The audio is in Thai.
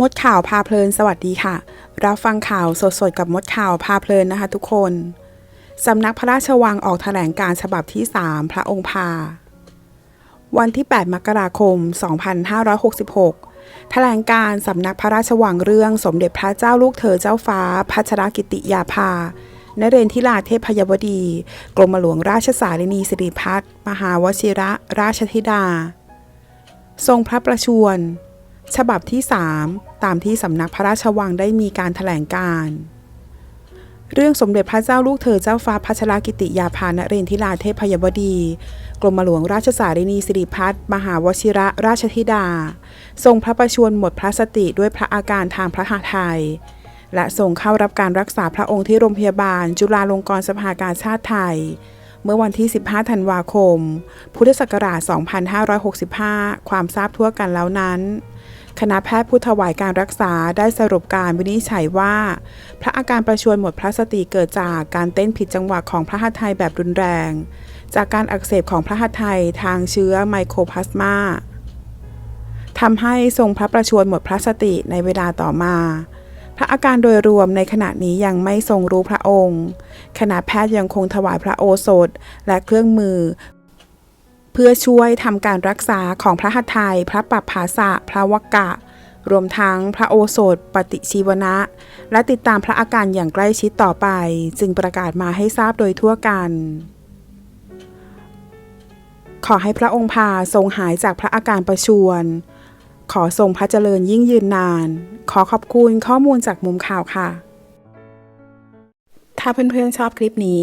มดข่าวพาเพลินสวัสดีค่ะ รับฟังข่าวสดๆ กับมดข่าวพาเพลินนะคะทุกคน สำนักพระราชวังออกแถลงการฉบับที่ 3 พระองค์พา วันที่ 8 มกราคม 2566 แถลงการสำนักพระราชวังเรื่องสมเด็จพระเจ้าลูกเธอเจ้าฟ้า พัชรกิติยาภานเรนทิราเทพยวดี กรมหลวงราชสารินีสิริพัฒมหาวชิระราชธิดา ทรงพระประชวร ฉบับที่ 3 ตามที่สำนักพระราชวังได้มีการถแถลงการ เรื่องสมเด็จพระเจ้าลูกเธอเจ้าฟ้าพัชรกิติยาภานเรนทิราเทพยวดี กรมหลวงราชสารินีสิริพัฒน์มหาวชิระราชธิดา ทรงพระประชวรหมดพระสติด้วยพระอาการทางพระหฤทัยและทรงเข้ารับการรักษาพระองค์ที่โรงพยาบาล จุฬาลงกรณ์สภากาชาติไทย เมื่อวันที่ 15 ธันวาคม พุทธศักราช 2565 ความทราบทั่วกันแล้วนั้น คณะแพทย์ผู้ถวายการรักษาได้สรุปการวินิจฉัยว่า พระอาการประชวรหมดพระสติเกิดจากการเต้นผิดจังหวะของพระหัตถ์ไทยแบบรุนแรง จากการอักเสบของพระหัตถ์ไทยทางเชื้อไมโครพลาสมาทำให้ทรงพระประชวรหมดพระสติในเวลาต่อมา พระอาการโดยรวมในขณะนี้ยังไม่ทรงรู้พระองค์ คณะแพทย์ยังคงถวายพระโอสถและเครื่องมือ เพื่อช่วยทำการรักษาของพระหัตถ์ไทยพระปัปภาสะ พระวกะ รวมทั้งพระโอสถปฏิชีวนะ และติดตามพระอาการอย่างใกล้ชิดต่อไป จึงประกาศมาให้ทราบโดยทั่วกัน ขอให้พระองค์พาทรงหายจากพระอาการประชวรขอทรงพระเจริญยิ่งยืนนาน ขอขอบคุณข้อมูลจากมุมข่าวค่ะ ถ้าเพื่อนๆชอบคลิปนี้